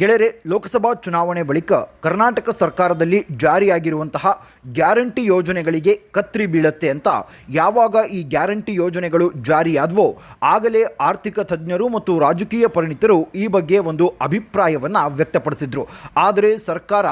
ಗೆಳೆಯರೆ, ಲೋಕಸಭಾ ಚುನಾವಣೆ ಬಳಿಕ ಕರ್ನಾಟಕ ಸರ್ಕಾರದಲ್ಲಿ ಜಾರಿಯಾಗಿರುವಂತಹ ಗ್ಯಾರಂಟಿ ಯೋಜನೆಗಳಿಗೆ ಕತ್ರಿ ಬೀಳತ್ತೆ ಅಂತ. ಯಾವಾಗ ಈ ಗ್ಯಾರಂಟಿ ಯೋಜನೆಗಳು ಜಾರಿಯಾದವೋ, ಆಗಲೇ ಆರ್ಥಿಕ ತಜ್ಞರು ಮತ್ತು ರಾಜಕೀಯ ಪರಿಣಿತರು ಈ ಬಗ್ಗೆ ಒಂದು ಅಭಿಪ್ರಾಯವನ್ನು ವ್ಯಕ್ತಪಡಿಸಿದರು. ಆದರೆ ಸರ್ಕಾರ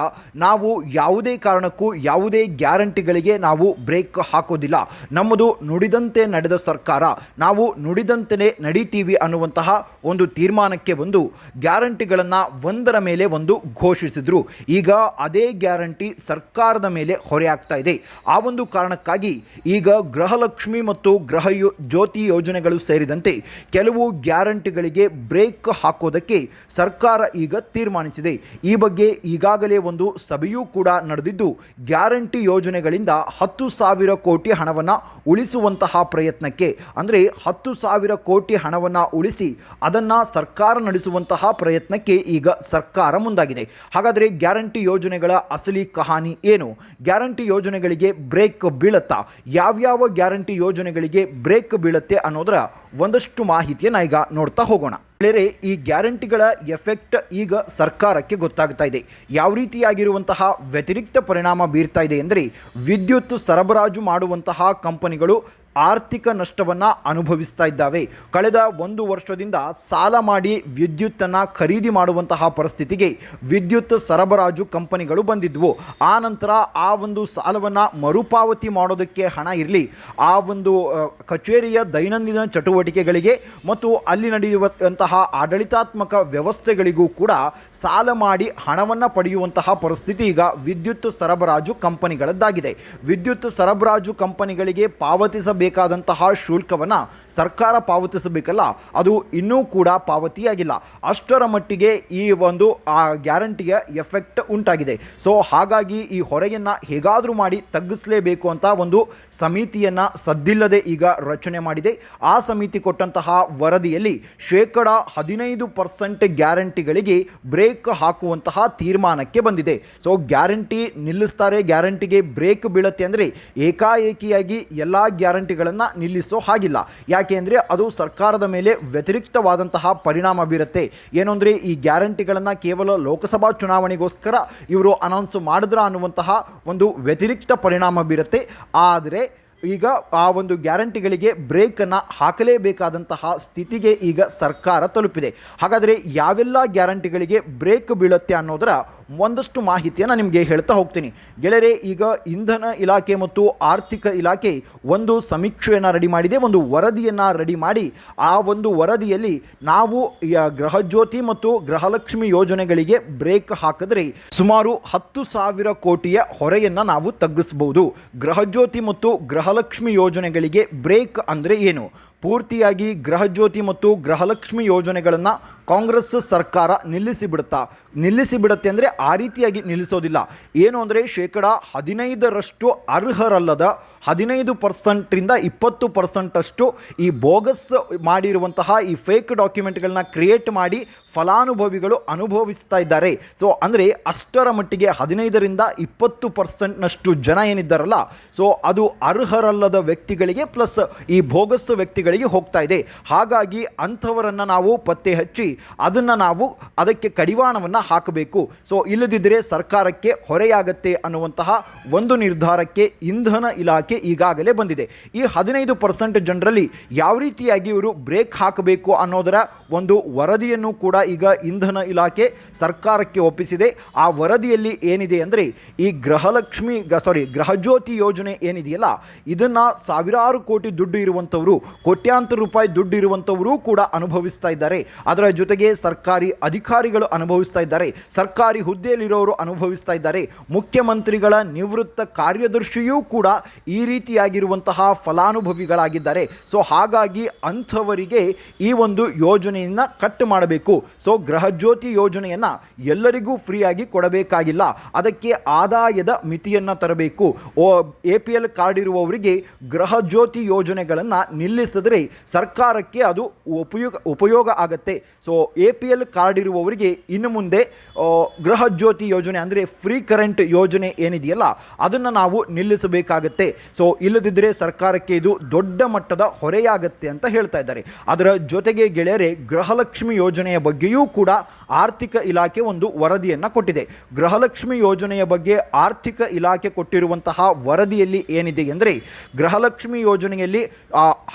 ನಾವು ಯಾವುದೇ ಕಾರಣಕ್ಕೂ ಯಾವುದೇ ಗ್ಯಾರಂಟಿಗಳಿಗೆ ನಾವು ಬ್ರೇಕ್ ಹಾಕೋದಿಲ್ಲ. ನಮ್ಮದು ನುಡಿದಂತೆ ನಡೆದ ಸರ್ಕಾರ, ನಾವು ನುಡಿದಂತೆಯೇ ನಡೀತೀವಿ ಅನ್ನುವಂತಹ ಒಂದು ತೀರ್ಮಾನಕ್ಕೆ ಬಂದು ಗ್ಯಾರಂಟಿಗಳನ್ನು ಒಂದರ ಮೇಲೆ ಒಂದು ಘೋಷಿಸಿದ್ರು. ಈಗ ಅದೇ ಗ್ಯಾರಂಟಿ ಸರ್ಕಾರದ ಮೇಲೆ ಹೊರೆ ಆಗ್ತಾ ಇದೆ. ಆ ಒಂದು ಕಾರಣಕ್ಕಾಗಿ ಈಗ ಗೃಹಲಕ್ಷ್ಮಿ ಮತ್ತು ಗೃಹ ಜ್ಯೋತಿ ಯೋಜನೆಗಳು ಸೇರಿದಂತೆ ಕೆಲವು ಗ್ಯಾರಂಟಿಗಳಿಗೆ ಬ್ರೇಕ್ ಹಾಕೋದಕ್ಕೆ ಸರ್ಕಾರ ಈಗ ತೀರ್ಮಾನಿಸಿದೆ. ಈ ಬಗ್ಗೆ ಈಗಾಗಲೇ ಒಂದು ಸಭೆಯೂ ಕೂಡ ನಡೆದಿದ್ದು, ಗ್ಯಾರಂಟಿ ಯೋಜನೆಗಳಿಂದ ಹತ್ತು ಸಾವಿರ ಕೋಟಿ ಹಣವನ್ನು ಉಳಿಸುವಂತಹ ಪ್ರಯತ್ನಕ್ಕೆ, ಅಂದರೆ ಹತ್ತು ಸಾವಿರ ಕೋಟಿ ಹಣವನ್ನು ಉಳಿಸಿ ಅದನ್ನು ಸರ್ಕಾರ ನಡೆಸುವಂತಹ ಪ್ರಯತ್ನಕ್ಕೆ ಈಗ ಸರ್ಕಾರ ಮುಂದಾಗಿದೆ. ಹಾಗಾದರೆ ಗ್ಯಾರಂಟಿ ಯೋಜನೆಗಳ ಅಸಲಿ ಕಹಾನಿ ಏನು? ಗ್ಯಾರಂಟಿ ಯೋಜನೆಗಳಿಗೆ ಬ್ರೇಕ್ ಬೀಳತ್ತಾ? ಯಾವ್ಯಾವ ಗ್ಯಾರಂಟಿ ಯೋಜನೆಗಳಿಗೆ ಬ್ರೇಕ್ ಬೀಳುತ್ತೆ ಅನ್ನೋದರ ಒಂದಷ್ಟು ಮಾಹಿತಿಯನ್ನು ಈಗ ನೋಡ್ತಾ ಹೋಗೋಣ. ಈ ಗ್ಯಾರಂಟಿಗಳ ಎಫೆಕ್ಟ್ ಈಗ ಸರ್ಕಾರಕ್ಕೆ ಗೊತ್ತಾಗ್ತಾ ಇದೆ. ಯಾವ ರೀತಿಯಾಗಿರುವಂತಹ ವ್ಯತಿರಿಕ್ತ ಪರಿಣಾಮ ಬೀರ್ತಾ ಇದೆ ಎಂದರೆ ವಿದ್ಯುತ್ ಸರಬರಾಜು ಮಾಡುವಂತಹ ಕಂಪನಿಗಳು ಆರ್ಥಿಕ ನಷ್ಟವನ್ನು ಅನುಭವಿಸ್ತಾ ಇದ್ದಾವೆ. ಕಳೆದ ಒಂದು ವರ್ಷದಿಂದ ಸಾಲ ಮಾಡಿ ವಿದ್ಯುತ್ತನ್ನು ಖರೀದಿ ಮಾಡುವಂತಹ ಪರಿಸ್ಥಿತಿಗೆ ವಿದ್ಯುತ್ ಸರಬರಾಜು ಕಂಪನಿಗಳು ಬಂದಿದ್ವು. ಆ ನಂತರ ಆ ಒಂದು ಸಾಲವನ್ನು ಮರುಪಾವತಿ ಮಾಡೋದಕ್ಕೆ ಹಣ ಇರಲಿ. ಆ ಒಂದು ಕಚೇರಿಯ ದೈನಂದಿನ ಚಟುವಟಿಕೆಗಳಿಗೆ ಮತ್ತು ಅಲ್ಲಿ ನಡೆಯುವಂತಹ ಆಡಳಿತಾತ್ಮಕ ವ್ಯವಸ್ಥೆಗಳಿಗೂ ಕೂಡ ಸಾಲ ಮಾಡಿ ಹಣವನ್ನು ಪಡೆಯುವಂತಹ ಪರಿಸ್ಥಿತಿ ಈಗ ವಿದ್ಯುತ್ ಸರಬರಾಜು ಕಂಪನಿಗಳದ್ದಾಗಿದೆ. ವಿದ್ಯುತ್ ಸರಬರಾಜು ಕಂಪನಿಗಳಿಗೆ ಪಾವತಿಸಬೇಕಾದಂತಹ ಶುಲ್ಕವನ್ನು ಸರ್ಕಾರ ಪಾವತಿಸಬೇಕಲ್ಲ, ಅದು ಇನ್ನೂ ಕೂಡ ಪಾವತಿಯಾಗಿಲ್ಲ. ಅಷ್ಟರ ಮಟ್ಟಿಗೆ ಈ ಒಂದು, ಆ ಗ್ಯಾರಂಟಿಯ ಎಫೆಕ್ಟ್ ಉಂಟಾಗಿದೆ. ಸೊ ಹಾಗಾಗಿ ಈ ಹೊರೆಯನ್ನು ಹೇಗಾದರೂ ಮಾಡಿ ತಗ್ಗಿಸಲೇಬೇಕು ಅಂತ ಒಂದು ಸಮಿತಿಯನ್ನು ಸದ್ದಿಲ್ಲದೆ ಈಗ ರಚನೆ ಮಾಡಿದೆ. ಆ ಸಮಿತಿ ಕೊಟ್ಟಂತಹ ವರದಿಯಲ್ಲಿ ಶೇಕಡ ಹದಿನೈದು ಪರ್ಸೆಂಟ್ ಗ್ಯಾರಂಟಿಗಳಿಗೆ ಬ್ರೇಕ್ ಹಾಕುವಂತಹ ತೀರ್ಮಾನಕ್ಕೆ ಬಂದಿದೆ. ಸೊ ಗ್ಯಾರಂಟಿ ನಿಲ್ಲಿಸ್ತಾರೆ, ಗ್ಯಾರಂಟಿಗೆ ಬ್ರೇಕ್ ಬೀಳುತ್ತೆ ಅಂದರೆ ಏಕಾಏಕಿಯಾಗಿ ಎಲ್ಲ ಗ್ಯಾರಂಟಿಗಳನ್ನು ನಿಲ್ಲಿಸೋ ಹಾಗಿಲ್ಲ. ಯಾಕೆ ಅಂದರೆ ಅದು ಸರ್ಕಾರದ ಮೇಲೆ ವ್ಯತಿರಿಕ್ತವಾದಂತಹ ಪರಿಣಾಮ ಬೀರುತ್ತೆ. ಏನು ಅಂದರೆ ಈ ಗ್ಯಾರಂಟಿಗಳನ್ನು ಕೇವಲ ಲೋಕಸಭಾ ಚುನಾವಣೆಗೋಸ್ಕರ ಇವರು ಅನೌನ್ಸ್ ಮಾಡಿದ್ರ ಅನ್ನುವಂತಹ ಒಂದು ವ್ಯತಿರಿಕ್ತ ಪರಿಣಾಮ ಬೀರುತ್ತೆ. ಆದರೆ ಈಗ ಆ ಒಂದು ಗ್ಯಾರಂಟಿಗಳಿಗೆ ಬ್ರೇಕನ್ನು ಹಾಕಲೇಬೇಕಾದಂತಹ ಸ್ಥಿತಿಗೆ ಈಗ ಸರ್ಕಾರ ತಲುಪಿದೆ. ಹಾಗಾದರೆ ಯಾವೆಲ್ಲ ಗ್ಯಾರಂಟಿಗಳಿಗೆ ಬ್ರೇಕ್ ಬೀಳುತ್ತೆ ಅನ್ನೋದರ ಒಂದಷ್ಟು ಮಾಹಿತಿಯನ್ನು ನಿಮಗೆ ಹೇಳ್ತಾ ಹೋಗ್ತೀನಿ. ಗೆಳೆಯರೆ, ಈಗ ಇಂಧನ ಇಲಾಖೆ ಮತ್ತು ಆರ್ಥಿಕ ಇಲಾಖೆ ಒಂದು ಸಮೀಕ್ಷೆಯನ್ನು ರೆಡಿ ಮಾಡಿದೆ, ಒಂದು ವರದಿಯನ್ನು ರೆಡಿ ಮಾಡಿ. ಆ ಒಂದು ವರದಿಯಲ್ಲಿ ನಾವು ಗೃಹಜ್ಯೋತಿ ಮತ್ತು ಗೃಹಲಕ್ಷ್ಮಿ ಯೋಜನೆಗಳಿಗೆ ಬ್ರೇಕ್ ಹಾಕಿದ್ರೆ ಸುಮಾರು ಹತ್ತು ಸಾವಿರ ಕೋಟಿಯ ಹೊರೆಯನ್ನು ನಾವು ತಗ್ಗಿಸಬಹುದು ಗೃಹಜ್ಯೋತಿ ಮತ್ತು ಗೃಹಲಕ್ಷ್ಮಿ ಯೋಜನೆಗಳಿಗೆ ಬ್ರೇಕ್ ಅಂದರೆ ಏನು? ಪೂರ್ತಿಯಾಗಿ ಗೃಹಜ್ಯೋತಿ ಮತ್ತು ಗೃಹಲಕ್ಷ್ಮಿ ಯೋಜನೆಗಳನ್ನು ಕಾಂಗ್ರೆಸ್ ಸರ್ಕಾರ ನಿಲ್ಲಿಸಿಬಿಡುತ್ತಾ ಬಿಡುತ್ತಾ ನಿಲ್ಲಿಸಿ ಬಿಡುತ್ತೆ ಅಂದರೆ ಆ ರೀತಿಯಾಗಿ ನಿಲ್ಲಿಸೋದಿಲ್ಲ. ಏನು ಅಂದರೆ ಶೇಕಡ ಹದಿನೈದರಷ್ಟು ಅರ್ಹರಲ್ಲದ ಹದಿನೈದು ಪರ್ಸೆಂಟ್ರಿಂದ ಇಪ್ಪತ್ತು ಪರ್ಸೆಂಟಷ್ಟು ಈ ಬೋಗಸ್ ಮಾಡಿರುವಂತಹ ಈ ಫೇಕ್ ಡಾಕ್ಯುಮೆಂಟ್ಗಳನ್ನ ಕ್ರಿಯೇಟ್ ಮಾಡಿ ಫಲಾನುಭವಿಗಳು ಅನುಭವಿಸ್ತಾ ಇದ್ದಾರೆ. ಸೊ ಅಂದರೆ ಅಷ್ಟರ ಮಟ್ಟಿಗೆ ಹದಿನೈದರಿಂದ ಇಪ್ಪತ್ತು ಪರ್ಸೆಂಟ್ನಷ್ಟು ಜನ ಏನಿದ್ದಾರಲ್ಲ ಸೊ ಅದು ಅರ್ಹರಲ್ಲದ ವ್ಯಕ್ತಿಗಳಿಗೆ ಪ್ಲಸ್ ಈ ಬೋಗಸ್ ವ್ಯಕ್ತಿಗಳಿಗೆ ಹೋಗ್ತಾ ಇದೆ. ಹಾಗಾಗಿ ಅಂಥವರನ್ನು ನಾವು ಪತ್ತೆ ಹಚ್ಚಿ ಅದನ್ನು ನಾವು ಅದಕ್ಕೆ ಕಡಿವಾಣವನ್ನು ಹಾಕಬೇಕು. ಸೊ ಇಲ್ಲದಿದ್ದರೆ ಸರ್ಕಾರಕ್ಕೆ ಹೊರೆಯಾಗತ್ತೆ ಅನ್ನುವಂತಹ ಒಂದು ನಿರ್ಧಾರಕ್ಕೆ ಇಂಧನ ಇಲಾಖೆ ಈಗಾಗಲೇ ಬಂದಿದೆ. ಈ ಹದಿನೈದು ಪರ್ಸೆಂಟ್ ಜನರಲ್ಲಿ ಯಾವ ರೀತಿಯಾಗಿ ಇವರು ಬ್ರೇಕ್ ಹಾಕಬೇಕು ಅನ್ನೋದರ ಒಂದು ವರದಿಯನ್ನು ಕೂಡ ಈಗ ಇಂಧನ ಇಲಾಖೆ ಸರ್ಕಾರಕ್ಕೆ ಒಪ್ಪಿಸಿದೆ. ಆ ವರದಿಯಲ್ಲಿ ಏನಿದೆ ಅಂದರೆ, ಈ ಗೃಹಲಕ್ಷ್ಮಿ ಸಾರಿ ಗೃಹಜ್ಯೋತಿ ಯೋಜನೆ ಏನಿದೆಯಲ್ಲ, ಇದನ್ನು ಸಾವಿರಾರು ಕೋಟಿ ದುಡ್ಡು ಇರುವಂಥವರು ಕೋಟ್ಯಾಂತರ ರೂಪಾಯಿ ದುಡ್ಡು ಇರುವಂಥವರು ಕೂಡ ಅನುಭವಿಸ್ತಾ ಇದ್ದಾರೆ. ಅದರ ಜೊತೆಗೆ ಸರ್ಕಾರಿ ಅಧಿಕಾರಿಗಳು ಅನುಭವಿಸ್ತಾ ಇದ್ದಾರೆ. ಸರ್ಕಾರಿ ಹುದ್ದೆಯಲ್ಲಿರೋರು ಅನುಭವಿಸ್ತಾ ಇದ್ದಾರೆ. ಮುಖ್ಯಮಂತ್ರಿಗಳ ನಿವೃತ್ತ ಕಾರ್ಯದರ್ಶಿಯೂ ಕೂಡ ಈ ರೀತಿಯಾಗಿರುವಂತಹ ಫಲಾನುಭವಿಗಳಾಗಿದ್ದಾರೆ. ಸೊ, ಹಾಗಾಗಿ ಅಂಥವರಿಗೆ ಈ ಒಂದು ಯೋಜನೆಯನ್ನು ಕಟ್ ಮಾಡಬೇಕು. ಸೊ ಗೃಹಜ್ಯೋತಿ ಯೋಜನೆಯನ್ನು ಎಲ್ಲರಿಗೂ ಫ್ರೀಯಾಗಿ ಕೊಡಬೇಕಾಗಿಲ್ಲ. ಅದಕ್ಕೆ ಆದಾಯದ ಮಿತಿಯನ್ನು ತರಬೇಕು. ಎ ಪಿ ಎಲ್ ಕಾರ್ಡ್ ಇರುವವರಿಗೆ ಗೃಹಜ್ಯೋತಿ ಯೋಜನೆಗಳನ್ನು ನಿಲ್ಲಿಸದೆ ಬಳಸಿದ್ರೆ ಸರ್ಕಾರಕ್ಕೆ ಅದು ಉಪಯೋಗ ಉಪಯೋಗ ಆಗುತ್ತೆ. So A P L card ಇರುವವರಿಗೆ ಇನ್ನು ಮುಂದೆ ಗೃಹಜ್ಯೋತಿ ಗೃಹ ಜ್ಯೋತಿ ಯೋಜನೆ ಅಂದರೆ ಫ್ರೀ ಕರೆಂಟ್ ಯೋಜನೆ ಏನಿದೆಯಲ್ಲ, ಅದನ್ನು ನಾವು ನಿಲ್ಲಿಸಬೇಕಾಗತ್ತೆ. ಸೊ ಇಲ್ಲದಿದ್ದರೆ ಸರ್ಕಾರಕ್ಕೆ ಇದು ದೊಡ್ಡ ಮಟ್ಟದ ಹೊರೆಯಾಗತ್ತೆ ಅಂತ ಹೇಳ್ತಾ ಇದ್ದಾರೆ. ಅದರ ಜೊತೆಗೆ ಗೆಳೆಯರೆ, ಗೃಹಲಕ್ಷ್ಮಿ ಯೋಜನೆಯ ಬಗ್ಗೆಯೂ ಕೂಡ ಆರ್ಥಿಕ ಇಲಾಖೆ ಒಂದು ವರದಿಯನ್ನು ಕೊಟ್ಟಿದೆ. ಗೃಹಲಕ್ಷ್ಮಿ ಯೋಜನೆಯ ಬಗ್ಗೆ ಆರ್ಥಿಕ ಇಲಾಖೆ ಕೊಟ್ಟಿರುವಂತಹ ವರದಿಯಲ್ಲಿ ಏನಿದೆ ಎಂದರೆ, ಗೃಹಲಕ್ಷ್ಮಿ ಯೋಜನೆಯಲ್ಲಿ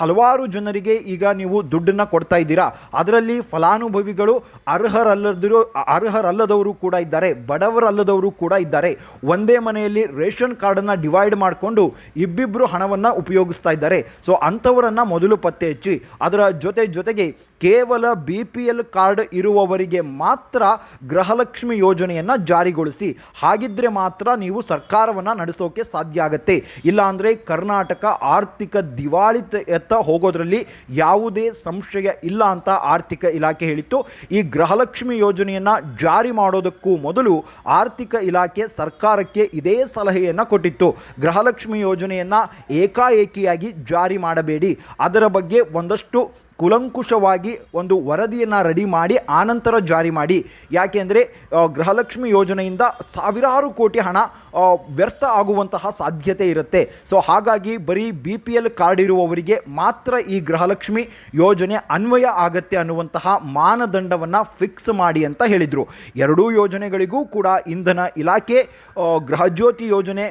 ಹಲವಾರು ಜನರಿಗೆ ಈಗ ನೀವು ದುಡ್ಡನ್ನು ಕೊಡ್ತಾ ಇದ್ದೀರಾ. ಅದರಲ್ಲಿ ಫಲಾನುಭವಿಗಳು ಅರ್ಹರಲ್ಲದಿರೋ, ಅರ್ಹರಲ್ಲದವರು ಕೂಡ ಇದ್ದಾರೆ, ಬಡವರಲ್ಲದವರು ಕೂಡ ಇದ್ದಾರೆ. ಒಂದೇ ಮನೆಯಲ್ಲಿ ರೇಷನ್ ಕಾರ್ಡನ್ನು ಡಿವೈಡ್ ಮಾಡಿಕೊಂಡು ಇಬ್ಬಿಬ್ಬರು ಹಣವನ್ನು ಉಪಯೋಗಿಸ್ತಾ ಇದ್ದಾರೆ. ಸೊ, ಅಂಥವರನ್ನು ಮೊದಲು ಪತ್ತೆ ಹಚ್ಚಿ, ಅದರ ಜೊತೆ ಜೊತೆಗೆ ಕೇವಲ ಬಿ ಪಿ ಎಲ್ ಕಾರ್ಡ್ ಇರುವವರಿಗೆ ಮಾತ್ರ ಗೃಹಲಕ್ಷ್ಮಿ ಯೋಜನೆಯನ್ನು ಜಾರಿಗೊಳಿಸಿ, ಹಾಗಿದ್ರೆ ಮಾತ್ರ ನೀವು ಸರ್ಕಾರವನ್ನು ನಡೆಸೋಕೆ ಸಾಧ್ಯ ಆಗುತ್ತೆ. ಇಲ್ಲಾಂದರೆ ಕರ್ನಾಟಕ ಆರ್ಥಿಕ ದಿವಾಳಿತ ಹೋಗೋದ್ರಲ್ಲಿ ಯಾವುದೇ ಸಂಶಯ ಇಲ್ಲ ಅಂತ ಆರ್ಥಿಕ ಇಲಾಖೆ ಹೇಳಿತ್ತು. ಈ ಗೃಹಲಕ್ಷ್ಮಿ ಯೋಜನೆಯನ್ನು ಜಾರಿ ಮಾಡೋದಕ್ಕೂ ಮೊದಲು ಆರ್ಥಿಕ ಇಲಾಖೆ ಸರ್ಕಾರಕ್ಕೆ ಇದೇ ಸಲಹೆಯನ್ನು ಕೊಟ್ಟಿತ್ತು. ಗೃಹಲಕ್ಷ್ಮಿ ಯೋಜನೆಯನ್ನು ಏಕಾಏಕಿಯಾಗಿ ಜಾರಿ ಮಾಡಬೇಡಿ. ಅದರ ಬಗ್ಗೆ ಒಂದಷ್ಟು ಕುಲಂಕುಷವಾಗಿ ಒಂದು ವರದಿಯನ್ನು ರೆಡಿ ಮಾಡಿ, ಆನಂತರ ಜಾರಿ ಮಾಡಿ. ಯಾಕೆಂದರೆ ಗೃಹಲಕ್ಷ್ಮಿ ಯೋಜನೆಯಿಂದ ಸಾವಿರಾರು ಕೋಟಿ ಹಣ ವ್ಯರ್ಥ ಆಗುವಂತಹ ಸಾಧ್ಯತೆ ಇರುತ್ತೆ. ಸೊ, ಹಾಗಾಗಿ ಬರೀ ಬಿ ಪಿ ಎಲ್ ಕಾರ್ಡ್ ಇರುವವರಿಗೆ ಮಾತ್ರ ಈ ಗೃಹಲಕ್ಷ್ಮಿ ಯೋಜನೆ ಅನ್ವಯ ಆಗತ್ತೆ ಅನ್ನುವಂತಹ ಮಾನದಂಡವನ್ನು ಫಿಕ್ಸ್ ಮಾಡಿ ಅಂತ ಹೇಳಿದರು. ಎರಡೂ ಯೋಜನೆಗಳಿಗೂ ಕೂಡ ಇಂಧನ ಇಲಾಖೆ ಗೃಹಜ್ಯೋತಿ ಯೋಜನೆ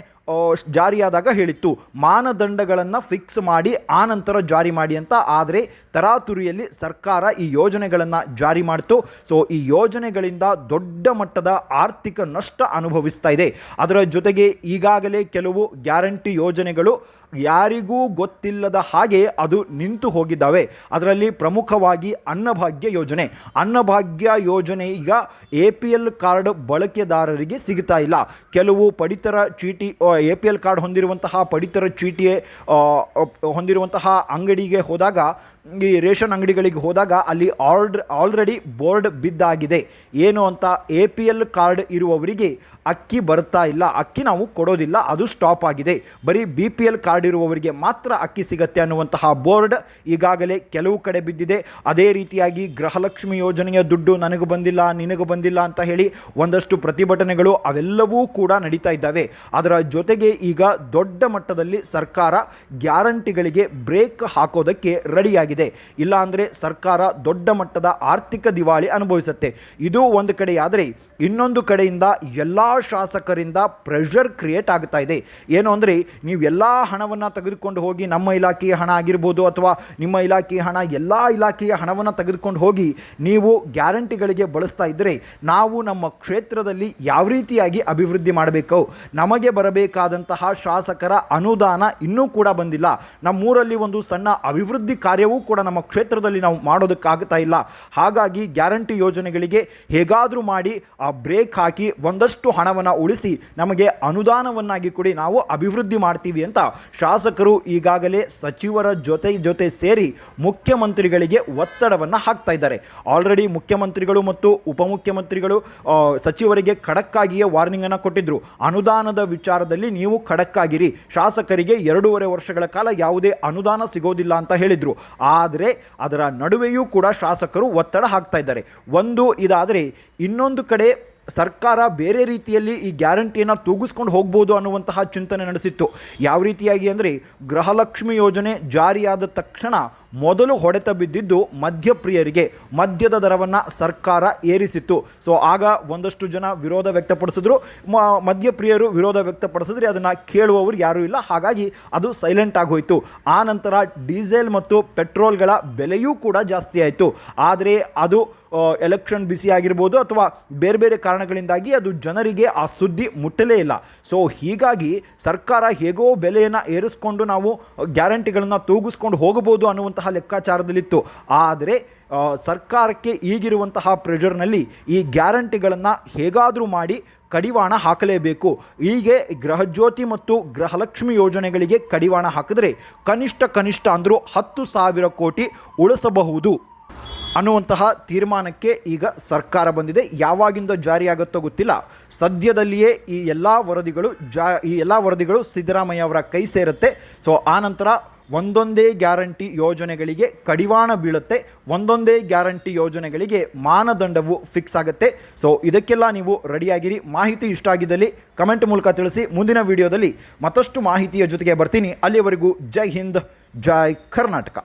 ಜಾರಿಯಾದಾಗ ಹೇಳಿತ್ತು, ಮಾನದಂಡಗಳನ್ನು ಫಿಕ್ಸ್ ಮಾಡಿ ಆನಂತರ ನಂತರ ಜಾರಿ ಮಾಡಿ ಅಂತ. ಆದರೆ, ತರಾತುರಿಯಲ್ಲಿ ಸರ್ಕಾರ ಈ ಯೋಜನೆಗಳನ್ನು ಜಾರಿ ಮಾಡಿತು. ಸೊ ಈ ಯೋಜನೆಗಳಿಂದ ದೊಡ್ಡ ಮಟ್ಟದ ಆರ್ಥಿಕ ನಷ್ಟ ಅನುಭವಿಸ್ತಾ ಇದೆ. ಅದರ ಜೊತೆಗೆ ಈಗಾಗಲೇ ಕೆಲವು ಗ್ಯಾರಂಟಿ ಯೋಜನೆಗಳು ಯಾರಿಗೂ ಗೊತ್ತಿಲ್ಲದ ಹಾಗೆ ಅದು ನಿಂತು ಹೋಗಿದ್ದಾವೆ. ಅದರಲ್ಲಿ ಪ್ರಮುಖವಾಗಿ ಅನ್ನಭಾಗ್ಯ ಯೋಜನೆ. ಅನ್ನಭಾಗ್ಯ ಯೋಜನೆ ಈಗ ಎ ಪಿ ಎಲ್ ಕಾರ್ಡ್ ಬಳಕೆದಾರರಿಗೆ ಸಿಗ್ತಾ ಇಲ್ಲ. ಕೆಲವು ಪಡಿತರ ಚೀಟಿ ಎ ಪಿ ಎಲ್ ಕಾರ್ಡ್ ಹೊಂದಿರುವಂತಹ ಪಡಿತರ ಚೀಟಿ ಹೊಂದಿರುವಂತಹ ಅಂಗಡಿಗೆ ಹೋದಾಗ, ಈ ರೇಷನ್ ಅಂಗಡಿಗಳಿಗೆ ಹೋದಾಗ ಅಲ್ಲಿ ಆಲ್ರೆಡಿ ಬೋರ್ಡ್ ಬಿದ್ದಾಗಿದೆ. ಏನು ಅಂತ ಎ ಪಿ ಎಲ್ ಕಾರ್ಡ್ ಇರುವವರಿಗೆ ಅಕ್ಕಿ ಬರ್ತಾ ಇಲ್ಲ, ಅಕ್ಕಿ ನಾವು ಕೊಡೋದಿಲ್ಲ, ಅದು ಸ್ಟಾಪ್ ಆಗಿದೆ. ಬರೀ ಬಿ ಪಿ ಎಲ್ ಕಾರ್ಡ್ ಇರುವವರಿಗೆ ಮಾತ್ರ ಅಕ್ಕಿ ಸಿಗತ್ತೆ ಅನ್ನುವಂತಹ ಬೋರ್ಡ್ ಈಗಾಗಲೇ ಕೆಲವು ಕಡೆ ಬಿದ್ದಿದೆ. ಅದೇ ರೀತಿಯಾಗಿ ಗೃಹಲಕ್ಷ್ಮಿ ಯೋಜನೆಯ ದುಡ್ಡು ನನಗೆ ಬಂದಿಲ್ಲ, ನಿನಗೆ ಬಂದಿಲ್ಲ ಅಂತ ಹೇಳಿ ಒಂದಷ್ಟು ಪ್ರತಿಭಟನೆಗಳು ಅವೆಲ್ಲವೂ ಕೂಡ ನಡೀತಾ ಇದ್ದಾವೆ. ಅದರ ಜೊತೆಗೆ ಈಗ ದೊಡ್ಡ ಮಟ್ಟದಲ್ಲಿ ಸರ್ಕಾರ ಗ್ಯಾರಂಟಿಗಳಿಗೆ ಬ್ರೇಕ್ ಹಾಕೋದಕ್ಕೆ ರೆಡಿಯಾಗಿದೆ. ಇಲ್ಲಾಂದರೆ ಸರ್ಕಾರ ದೊಡ್ಡ ಮಟ್ಟದ ಆರ್ಥಿಕ ದಿವಾಳಿ ಅನುಭವಿಸುತ್ತೆ. ಇದು ಒಂದು ಕಡೆಯಾದರೆ ಇನ್ನೊಂದು ಕಡೆಯಿಂದ ಎಲ್ಲ ಶಾಸಕರಿಂದ ಪ್ರೆಷರ್ ಕ್ರಿಯೇಟ್ ಆಗ್ತಾ ಇದೆ. ಏನು ಅಂದರೆ, ನೀವು ಎಲ್ಲ ಹಣವನ್ನು ತೆಗೆದುಕೊಂಡು ಹೋಗಿ ನಮ್ಮ ಇಲಾಖೆಯ ಹಣ ಆಗಿರ್ಬೋದು ಅಥವಾ ನಿಮ್ಮ ಇಲಾಖೆಯ ಹಣ, ಎಲ್ಲ ಇಲಾಖೆಯ ಹಣವನ್ನು ತೆಗೆದುಕೊಂಡು ಹೋಗಿ ನೀವು ಗ್ಯಾರಂಟಿಗಳಿಗೆ ಬಳಸ್ತಾ ಇದ್ದರೆ ನಾವು ನಮ್ಮ ಕ್ಷೇತ್ರದಲ್ಲಿ ಯಾವ ರೀತಿಯಾಗಿ ಅಭಿವೃದ್ಧಿ ಮಾಡಬೇಕು? ನಮಗೆ ಬರಬೇಕಾದಂತಹ ಶಾಸಕರ ಅನುದಾನ ಇನ್ನೂ ಕೂಡ ಬಂದಿಲ್ಲ. ನಮ್ಮೂರಲ್ಲಿ ಒಂದು ಸಣ್ಣ ಅಭಿವೃದ್ಧಿ ಕಾರ್ಯವೂ ಕೂಡ ನಮ್ಮ ಕ್ಷೇತ್ರದಲ್ಲಿ ನಾವು ಮಾಡೋದಕ್ಕಾಗ್ತಾ ಇಲ್ಲ. ಹಾಗಾಗಿ ಗ್ಯಾರಂಟಿ ಯೋಜನೆಗಳಿಗೆ ಹೇಗಾದರೂ ಮಾಡಿ ಆ ಬ್ರೇಕ್ ಹಾಕಿ ಒಂದಷ್ಟು ಹಣವನ್ನು ಉಳಿಸಿ ನಮಗೆ ಅನುದಾನವನ್ನಾಗಿ ಕೊಡಿ, ನಾವು ಅಭಿವೃದ್ಧಿ ಮಾಡ್ತೀವಿ ಅಂತ ಶಾಸಕರು ಈಗಾಗಲೇ ಸಚಿವರ ಜೊತೆ ಜೊತೆ ಸೇರಿ ಮುಖ್ಯಮಂತ್ರಿಗಳಿಗೆ ಒತ್ತಡವನ್ನು ಹಾಕ್ತಾ ಇದ್ದಾರೆ. ಆಲ್ರೆಡಿ ಮುಖ್ಯಮಂತ್ರಿಗಳು ಮತ್ತು ಉಪಮುಖ್ಯಮಂತ್ರಿಗಳು ಸಚಿವರಿಗೆ ಖಡಕ್ಕಾಗಿಯೇ ವಾರ್ನಿಂಗನ್ನು ಕೊಟ್ಟಿದ್ದರು ಅನುದಾನದ ವಿಚಾರದಲ್ಲಿ ನೀವು ಖಡಕ್ಕಾಗಿರಿ. ಶಾಸಕರಿಗೆ ಎರಡೂವರೆ ವರ್ಷಗಳ ಕಾಲ ಯಾವುದೇ ಅನುದಾನ ಸಿಗೋದಿಲ್ಲ ಅಂತ ಹೇಳಿದರು. ಆದರೆ ಅದರ ನಡುವೆಯೂ ಕೂಡ ಶಾಸಕರು ಒತ್ತಡ ಹಾಕ್ತಾ ಇದ್ದಾರೆ. ಒಂದು ಇದಾದರೆ ಇನ್ನೊಂದು ಕಡೆ ಸರ್ಕಾರ ಬೇರೆ ರೀತಿಯಲ್ಲಿ ಈ ಗ್ಯಾರಂಟಿಯನ್ನು ತೂಗಿಸ್ಕೊಂಡು ಹೋಗ್ಬೋದು ಅನ್ನುವಂತಹ ಚಿಂತನೆ ನಡೆಸಿತ್ತು. ಯಾವ ರೀತಿಯಾಗಿ ಅಂದರೆ ಗೃಹಲಕ್ಷ್ಮಿ ಯೋಜನೆ ಜಾರಿಯಾದ ತಕ್ಷಣ ಮೊದಲು ಹೊಡೆತ ಬಿದ್ದಿದ್ದು ಮದ್ಯಪ್ರಿಯರಿಗೆ ಮದ್ಯದ ದರವನ್ನು ಸರ್ಕಾರ ಏರಿಸಿತ್ತು. ಸೊ ಆಗ ಒಂದಷ್ಟು ಜನ ವಿರೋಧ ವ್ಯಕ್ತಪಡಿಸಿದ್ರು. ಮದ್ಯಪ್ರಿಯರು ವಿರೋಧ ವ್ಯಕ್ತಪಡಿಸಿದ್ರೆ ಅದನ್ನು ಕೇಳುವವರು ಯಾರೂ ಇಲ್ಲ. ಹಾಗಾಗಿ ಅದು ಸೈಲೆಂಟ್ ಆಗೋಯಿತು ಆ ನಂತರ ಡೀಸೆಲ್ ಮತ್ತು ಪೆಟ್ರೋಲ್ಗಳ ಬೆಲೆಯೂ ಕೂಡ ಜಾಸ್ತಿ ಆಯಿತು. ಆದರೆ ಅದು ಎಲೆಕ್ಷನ್ ಬಿಸಿ ಆಗಿರ್ಬೋದು ಅಥವಾ ಬೇರೆ ಬೇರೆ ಕಾರಣಗಳಿಂದಾಗಿ ಅದು ಜನರಿಗೆ ಆ ಸುದ್ದಿ ಮುಟ್ಟಲೇ ಇಲ್ಲ. ಸೊ ಹೀಗಾಗಿ ಸರ್ಕಾರ ಹೇಗೋ ಬೆಲೆಯನ್ನು ಏರಿಸ್ಕೊಂಡು ನಾವು ಗ್ಯಾರಂಟಿಗಳನ್ನು ತೂಗಿಸ್ಕೊಂಡು ಹೋಗಬಹುದು ಅನ್ನುವಂತಹ ಲೆಕ್ಕಾಚಾರದಲ್ಲಿತ್ತು. ಆದರೆ ಸರ್ಕಾರಕ್ಕೆ ಈಗಿರುವಂತಹ ಪ್ರೆಷರ್ನಲ್ಲಿ ಈ ಗ್ಯಾರಂಟಿಗಳನ್ನು ಹೇಗಾದರೂ ಮಾಡಿ ಕಡಿವಾಣ ಹಾಕಲೇಬೇಕು. ಹೀಗೆ ಗೃಹಜ್ಯೋತಿ ಮತ್ತು ಗೃಹಲಕ್ಷ್ಮಿ ಯೋಜನೆಗಳಿಗೆ ಕಡಿವಾಣ ಹಾಕಿದರೆ ಕನಿಷ್ಠ ಕನಿಷ್ಠ ಅಂದರೂ ಹತ್ತು ಸಾವಿರ ಕೋಟಿ ಉಳಿಸಬಹುದು ಅನ್ನುವಂತಹ ತೀರ್ಮಾನಕ್ಕೆ ಈಗ ಸರ್ಕಾರ ಬಂದಿದೆ. ಯಾವಾಗಿಂದ ಜಾರಿಯಾಗುತ್ತೋ ಗೊತ್ತಿಲ್ಲ. ಸದ್ಯದಲ್ಲಿಯೇ ಈ ಎಲ್ಲ ವರದಿಗಳು ಜಾ, ಈ ಎಲ್ಲ ವರದಿಗಳು ಸಿದ್ದರಾಮಯ್ಯ ಅವರ ಕೈ ಸೇರುತ್ತೆ. ಸೊ ಆನಂತರ ಒಂದೊಂದೇ ಗ್ಯಾರಂಟಿ ಯೋಜನೆಗಳಿಗೆ ಕಡಿವಾಣ ಬೀಳುತ್ತೆ, ಒಂದೊಂದೇ ಗ್ಯಾರಂಟಿ ಯೋಜನೆಗಳಿಗೆ ಮಾನದಂಡವು ಫಿಕ್ಸ್ ಆಗುತ್ತೆ. ಸೊ ಇದಕ್ಕೆಲ್ಲ ನೀವು ರೆಡಿಯಾಗಿರಿ. ಮಾಹಿತಿ ಇಷ್ಟ ಆಗಿದ್ದಲ್ಲಿ ಕಮೆಂಟ್ ಮೂಲಕ ತಿಳಿಸಿ. ಮುಂದಿನ ವಿಡಿಯೋದಲ್ಲಿ ಮತ್ತಷ್ಟು ಮಾಹಿತಿಯ ಜೊತೆಗೆ ಬರ್ತೀನಿ. ಅಲ್ಲಿಯವರೆಗೂ ಜೈ ಹಿಂದ್, ಜೈ ಕರ್ನಾಟಕ.